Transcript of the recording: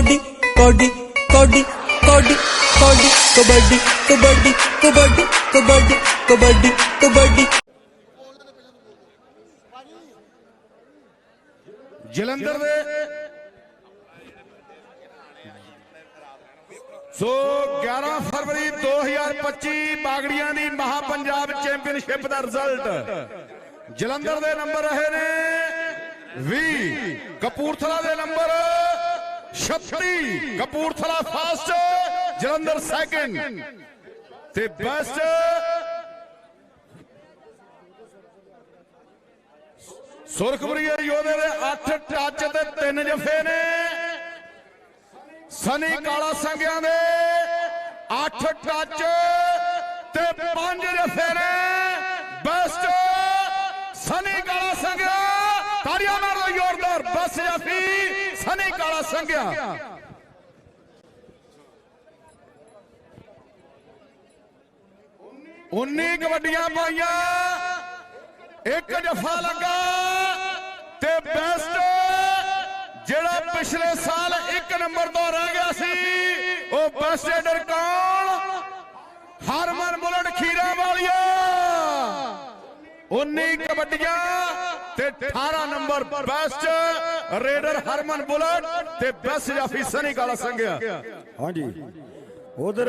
ਕੌਡੀ ਕੌਡੀ ਕੌਡੀ ਕੌਡੀ ਕੌਡੀ ਕਬੱਡੀ ਕਬੱਡੀ ਕਬੱਡੀ ਕਬੱਡੀ ਕਬੱਡੀ ਕਬੱਡੀ ਜਲੰਧਰ ਦੇ ਸੋ 11 ਫਰਵਰੀ 2025 ਬਾਗੜੀਆਂ ਦੀ ਮਹਾ ਪੰਜਾਬ ਚੈਂਪੀਅਨਸ਼ਿਪ ਦਾ ਰਿਜ਼ਲਟ ਜਲੰਧਰ ਦੇ ਨੰਬਰ ਰਹੇ ਨੇ 20 ਕਪੂਰਥਲਾ ਦੇ number 36 Kapurthala first Jalandhar second ਤੇ ਬੈਸਟ ਸੁਰਖਪੁਰੀਏ ਯੋਧੇ ਦੇ 8 ਟੱਚ ਤੇ 3 ਜਫੇ ਨੇ। ਸਨੀ ਕਾਲਾ ਸੰਗਿਆਂ ਦੇ 8 ਟੱਚ ਤੇ 5 ਜਫੇ ਨੇ। ਬੈਸਟ ਸਨੀ ਕਾਲਾ ਸੰਗਿਆ ਤਾੜੀਆਂ ਮਾਰ ਜ਼ੋਰਦਾਰ। ਬਸ ਜਫੀ ਸਨੀ ਕਾਲਾ ਸੰਗਿਆ। ਉੱਨੀ ਕਬੱਡੀਆਂ ਪਾਈਆਂ। ਇੱਕ ਜਫਾ ਲੱਗਾ ਤੇ ਬੈਸਟ ਜਿਹੜਾ ਪਿਛਲੇ ਸਾਲ ਇੱਕ ਨੰਬਰ ਤੋਂ ਰਹਿ ਗਿਆ ਸੀ, ਉਹ ਬੈਸਟ ਏਡਰ ਕੌਣ? ਹਰਮਨ ਬੁਲਟ ਖੀਰਾ ਵਾਲੀਆ। 19 ਕਬੱਡੀਆਂ ਤੇ 18 number best raider Harman Bullet ਤੇ ਬੈਸਟ ਜਾਫੀ ਸਨੀ ਕਾਲਾ ਸੰਘਿਆ। ਹਾਂਜੀ। ਉਧਰ